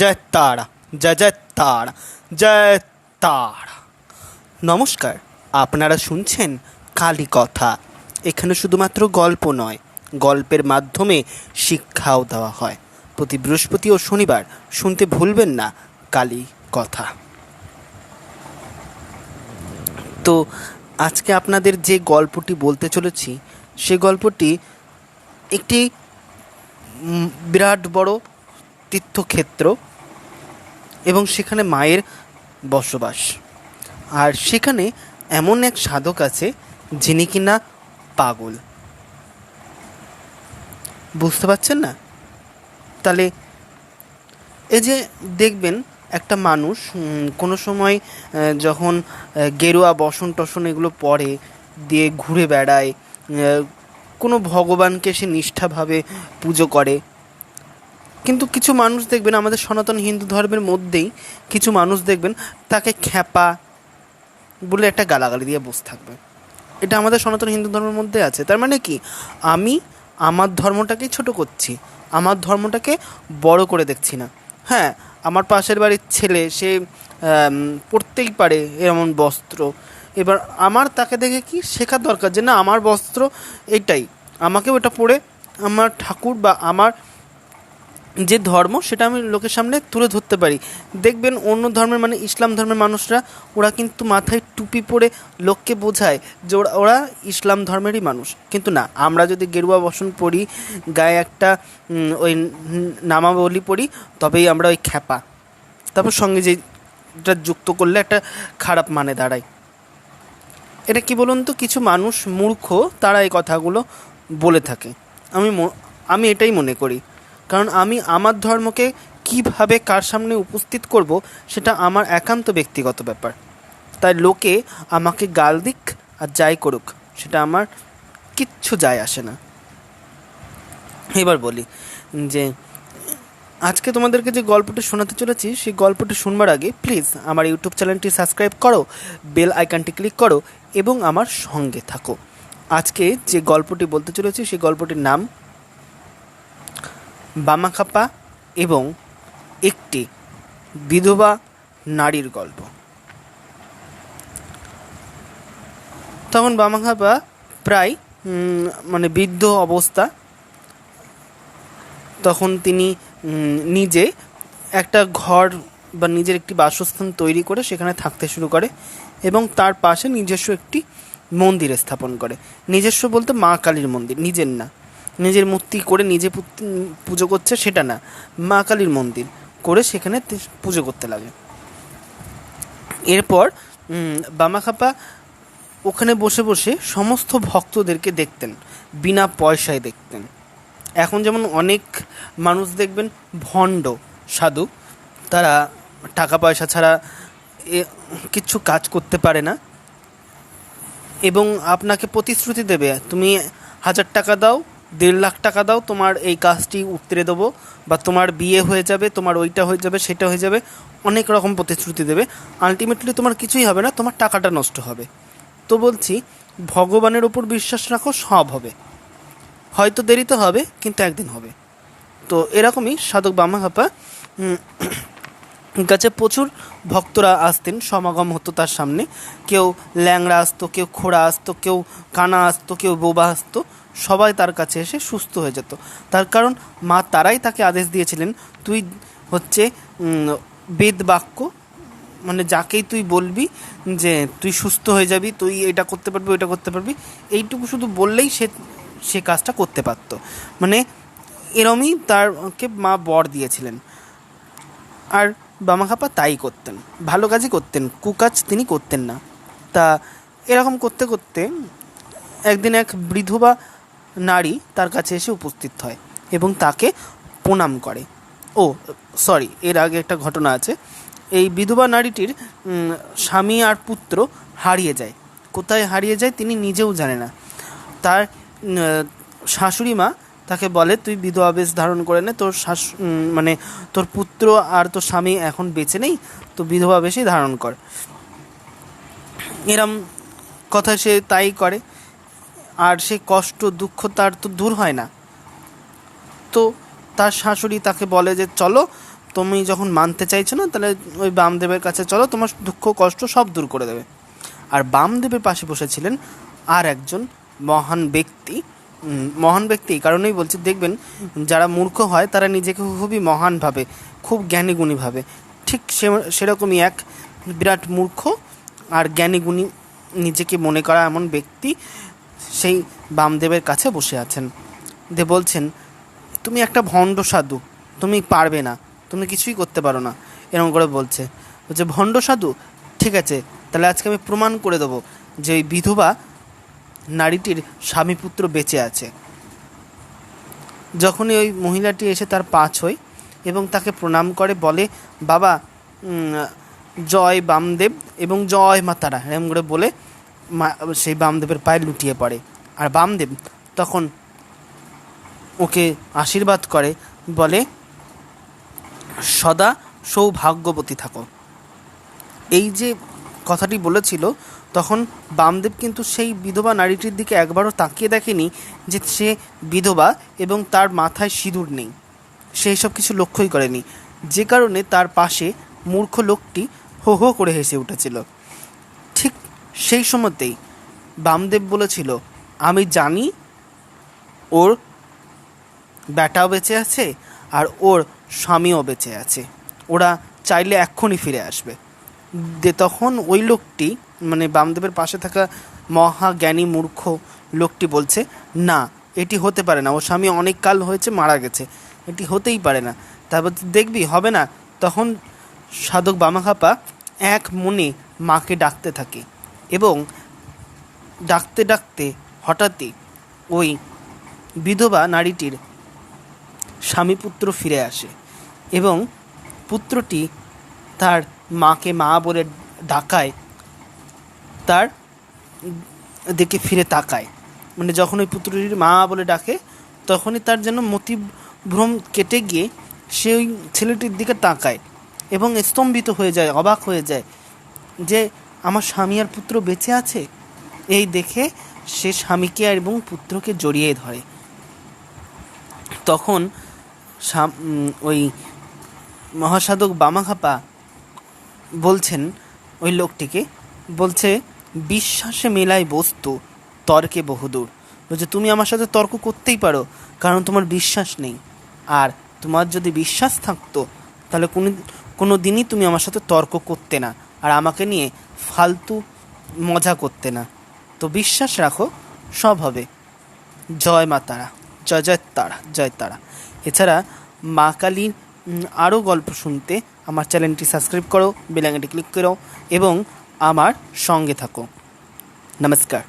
জয় তারা জয় জয় তারা জয় তারা নমস্কার, আপনারা শুনছেন কালী কথা। এখানে শুধুমাত্র গল্প নয়, গল্পের মাধ্যমে শিক্ষাও দেওয়া হয়। প্রতি বৃহস্পতি ও শনিবার শুনতে ভুলবেন না কালী কথা। তো আজকে আপনাদের যে গল্পটি বলতে চলেছি, সে গল্পটি একটি বিরাট বড় তীর্থক্ষেত্র এবং সেখানে মায়ের বসবাস। আর সেখানে এমন এক সাধক আছে যিনি কিনা পাগল। বুঝতে পারছেন না? তাহলে এই যে দেখবেন একটা মানুষ কোনো সময় যখন গেরুয়া বসন টসন এগুলো পরে, দিয়ে ঘুরে বেড়ায় কোনো ভগবানকে সে নিষ্ঠাভাবে পুজো করে কিন্তু কিছু মানুষ দেখবেন আমাদের সনাতন হিন্দু ধর্মের মধ্যেই কিছু মানুষ দেখবেন তাকে খ্যাপা বলে একটা গালাগালি দিয়ে বসে থাকবে। এটা আমাদের সনাতন হিন্দু ধর্মের মধ্যে আছে। তার মানে কি? আমি আমার ধর্মটাকেই ছোট করছি আমার ধর্মটাকে বড় করে দেখছি না। হ্যাঁ আমার পাশের বাড়ির ছেলে সে আম, পরতেই পারে এমন বস্ত্র। এবার আমার তাকে দেখে কি শেখার দরকার যে না আমার বস্ত্র এটাই আমাকেও এটা পরে আমার ঠাকুর বা আমার যে ধর্ম সেটা আমি লোকের সামনে তুলে ধরতে পারি। দেখবেন অন্য ধর্মের মানে ইসলাম ধর্মের মানুষরা, ওরা কিন্তু মাথায় টুপি পরে লোককে বোঝায় যে ওরা ওরা ইসলাম ধর্মেরই মানুষ। কিন্তু না, আমরা যদি গেরুয়া বসন পড়ি গায়ে একটা ওই নামাবলি পড়ি তবেই আমরা ওই খ্যাপা। তারপর সঙ্গে যেটা যুক্ত করলে একটা খারাপ মানে দাঁড়ায়। এটা কি বলুন তো, কিছু মানুষ মূর্খ, তারা এই কথাগুলো বলে থাকে। আমি আমি এটাই মনে করি। কারণ আমি আমার ধর্মকে কীভাবে কার সামনে উপস্থিত করব সেটা আমার একান্ত ব্যক্তিগত ব্যাপার। তাই লোকে আমাকে গাল দিক আর যাই করুক, সেটা আমার কিচ্ছু যায় আসে না। এবার বলি যে, আজকে তোমাদেরকে যে গল্পটি শোনাতে চলেছি, সেই গল্পটি শুনবার আগে প্লিজ আমার ইউটিউব চ্যানেলটি সাবস্ক্রাইব করো বেল আইকনটি ক্লিক করো এবং আমার সঙ্গে থাকো। আজকে যে গল্পটি বলতে চলেছি, সেই গল্পটির নাম বামাখাপা এবং একটি বিধবা নারীর গল্প। তখন বামাখাপা প্রায় মানে বৃদ্ধ অবস্থা। তখন তিনি নিজে একটা ঘর বা নিজের একটি বাসস্থান তৈরি করে সেখানে থাকতে শুরু করে এবং তার পাশে নিজস্ব একটি মন্দির স্থাপন করে। নিজস্ব বলতে মা কালীর মন্দির, নিজের না। নিজের মূর্তি করে নিজে পুজো করছে সেটা না। মা কালীর মন্দির করে সেখানে পুজো করতে লাগে। এরপর বামাখাপা ওখানে বসে বসে সমস্ত ভক্তদেরকে দেখতেন, বিনা পয়সায় দেখতেন। এখন যেমন অনেক মানুষ দেখবেন ভণ্ড, সাধু, তারা টাকা পয়সা ছাড়া এ কিচ্ছু কাজ করতে পারে না। এবং আপনাকে প্রতিশ্রুতি দেবে, তুমি হাজার টাকা দাও দেড় লাখ টাকা দাও, তোমার এই কাজটি উতরে দেবো বা তোমার বিয়ে হয়ে যাবে, তোমার ওইটা হয়ে যাবে, সেটা হয়ে যাবে, অনেক রকম প্রতিশ্রুতি দেবে। আলটিমেটলি তোমার কিছুই হবে না, তোমার টাকাটা নষ্ট হবে। তো বলছি, ভগবানের ওপর বিশ্বাস রাখো, সব হবে। হয়তো দেরিতে হবে, কিন্তু একদিন হবে। তো এরকমই সাধক বামাহাপা কাছে প্রচুর ভক্তরা আসতেন, সমাগম হতো তার সামনে। কেউ ল্যাংড়া আসতো, কেউ খোড়া আসতো, কেউ কানা আসতো, কেউ বোবা আসতো, সবাই তার কাছে এসে সুস্থ হয়ে যেত। তার কারণ মা তারাই তাকে আদেশ দিয়েছিলেন, তুই হচ্ছে বেদ বাক্য মানে যাকেই তুই বলবি, যে তুই সুস্থ হয়ে যাবি, তুই এটা করতে পারবি, ওইটা করতে পারবি, এইটুকু শুধু বললেই সে সে কাজটা করতে পারতো। মানে এরমই তারকে মা বর দিয়েছিলেন। আর বামাখাপা তাই করতেন, ভালো কাজই করতেন, কুকাজ তিনি করতেন না। তা এরকম করতে করতে একদিন এক বিধবা নারী তার কাছে এসে উপস্থিত হয় এবং তাকে প্রণাম করে। ও সরি এর আগে একটা ঘটনা আছে। এই বিধবা নারীটির স্বামী আর পুত্র হারিয়ে যায়। কোথায় হারিয়ে যায় তিনি নিজেও জানে না। তার শাশুড়ি মা তাকে বলে, তুই বিধবা বেশ ধারণ করে নে, তোর শাশ মানে তোর পুত্র আর তোর স্বামী এখন বেঁচে নেই, তো বিধবা বেশই ধারণ কর। এরম কথা সে তাই করে, আর সে কষ্ট দুঃখ তার তো দূর হয় না। তো তার শাশুড়ি তাকে বলে যে, চলো, তুমি যখন মানতে চাইছো না, তাহলে ওই বামদেবের কাছে চলো, তোমার দুঃখ, কষ্ট সব দূর করে দেবে। আর বামদেবের পাশে বসেছিলেন আর একজন মহান ব্যক্তি মহান ব্যক্তি, এই কারণেই বলছি, দেখবেন যারা মূর্খ হয়, তারা নিজেকে খুবই মহান ভাবে, খুব জ্ঞানীগুণী ভাবে। ঠিক সে, সেরকমই এক বিরাট মূর্খ আর জ্ঞানীগুণী নিজেকে মনে করা এমন ব্যক্তি সেই বামদেবের কাছে বসে আছেন। দে বলছেন, তুমি একটা ভণ্ড সাধু, তুমি পারবে না, তুমি কিছুই করতে পারো না। এরকম করে বলছে। বলছে, ভণ্ড সাধু? ঠিক আছে, তাহলে আজকে আমি প্রমাণ করে দেবো যে ওই বিধবা নারীটির স্বামী পুত্র বেঁচে আছে। যখনই ওই মহিলাটি এসে তার পা ছয় এবং তাকে প্রণাম করে, বলে, বাবা জয় বামদেব এবং জয় মাতারা। এরকম করে বলে সেই বামদেবের পায়ে লুটিয়ে পড়ে। আর বামদেব তখন ওকে আশীর্বাদ করে, বলে, সদা সৌভাগ্যবতী থাকো। এই যে কথাটি বলেছিল তখন বামদেব কিন্তু সেই বিধবা নারীটির দিকে একবারও তাকিয়ে দেখেনি যে সে বিধবা এবং তার মাথায় সিঁদুর নেই। সেই সব কিছু লক্ষ্যই করেনি। যে কারণে তার পাশে মূর্খ লোকটি হো হো করে হেসে উঠেছিল। ঠিক সেই সময়তেই বামদেব বলেছিল, আমি জানি ওর ব্যাটাও বেঁচে আছে আর ওর স্বামীও বেঁচে আছে। ওরা চাইলে এক্ষুনি ফিরে আসবে। তখন ওই লোকটি মানে বামদেবের পাশে থাকা মহাজ্ঞানী মূর্খ লোকটি বলছে, না, এটি হতে পারে না। ও স্বামী অনেক কাল হয়েছে, মারা গেছে। এটি হতেই পারে না। তারপর দেখবি, হবে না? তখন সাধক বামাখাপা এক মনে মাকে ডাকতে থাকে এবং ডাকতে ডাকতে হঠাৎই ওই বিধবা নারীটির স্বামী পুত্র ফিরে আসে এবং পুত্রটি তার মাকে মা বলে ডাকায় তার দিকে ফিরে তাকায়। মানে যখন ওই পুত্রটির মা বলে ডাকে, তখনই তার যেন মতিভ্রম কেটে গিয়ে সে ওই ছেলেটির দিকে তাকায় এবং স্তম্ভিত হয়ে যায়, অবাক হয়ে যায় যে, আমার স্বামী আর পুত্র বেঁচে আছে? এই দেখে সে স্বামীকে এবং পুত্রকে জড়িয়ে ধরে। তখন ওই মহাসাধক বামাখাপা বলছেন, ওই লোকটিকে, বলছে বিশ্বাসে মেলায় বস্তু, তর্কে বহুদূর। বলছে, তুমি আমার সাথে তর্ক করতেই পারো, কারণ তোমার বিশ্বাস নেই। আর তোমার যদি বিশ্বাস থাকতো, তাহলে কোনো কোনো দিনই তুমি আমার সাথে তর্ক করতে না, আর আমাকে নিয়ে ফালতু মজা করতে না। তো বিশ্বাস রাখো, সব হবে। জয় মা তারা, জয় জয় তারা জয় তারা। এছাড়া মা কালীর আরও গল্প শুনতে আমার চ্যানেলটি সাবস্ক্রাইব করো বেলাঙ্গাটি ক্লিক করো, এবং আমার সঙ্গে থাকো নমস্কার।